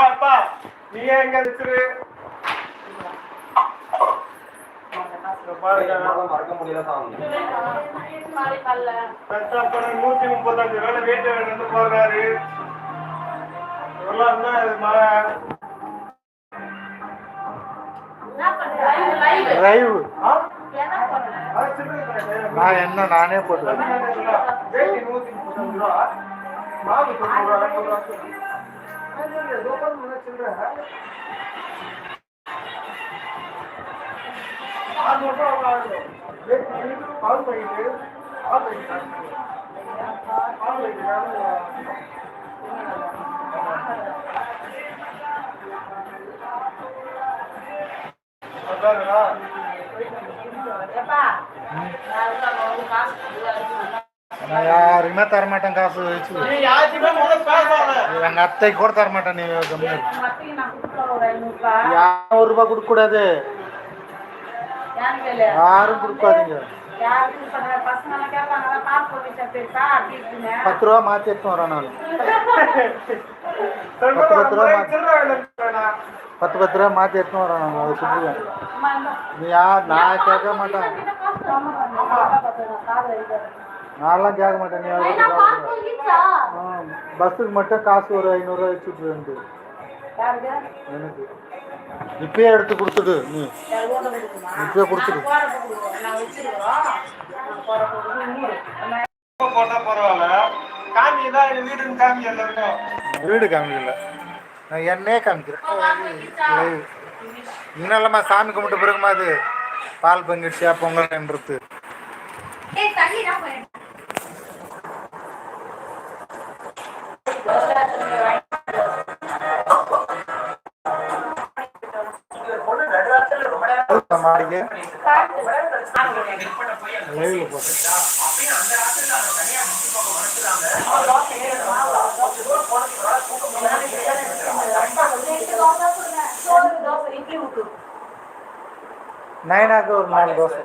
அப்பா நீ எங்க பாருங்க மறக்க முடியல நூத்தி முப்பத்தஞ்சு வேலை வீட்டு வந்து போடுறாரு இதெல்லாம் தான்? நான் என்ன நானே போட்டுக்கிறேன் வேட்டி நூத்தி முப்பத்தஞ்சு ரூபா மாவு தொண்ணூறு ரூபா நூறு ரூபா அது இல்ல, இதோ பாருங்க, சில்லறை. ஆறுநூறு ரூபா வாங்கணும். வேட்டி பால் பாக்கெட்டு, பால் நான் நான் யாருக்குமே தரமாட்டேன் காசு வச்சு நீ யாருக்குமே முதல்ல பேசாத. எங்க அத்தைக்கு கூட தரமாட்டேன் நீ கம்மி. யாரும் ஒரு ரூபாய் கொடுக்க கூடாது ஏன்னு கேளு. யாரும் கொடுக்காதீங்க. பத்து ரூபா மாத்தி எடுத்து வரேன் நான் பத்து பத்து ரூபா. பத்து பத்து ரூபா மாத்தி எடுத்து வரேன் நான் அதை சொல்லுவேன். நீ யார் நான் கேட்க மாட்டேன் நான்லாம் கேட்க மாட்டேன் நீ பஸ்ஸுக்கு மட்டும் காசு ஒரு ஐநூறுரூவா வச்சுட்டு யாருக்கு? எனக்கு. இப்பயே எடுத்து கொடுத்துடு நீ? இப்பயே கொடுத்துடு. வீடு காமிக்கல. நான் என்னே காமிக்கிறேன். இன்னும் சாமி கும்பிட்டு பிறகுமா அது பால் பங்கிடுச்சியா பொங்கல் என்றது லைவ்ல நைனாக்கு ஒரு நாலு தோசை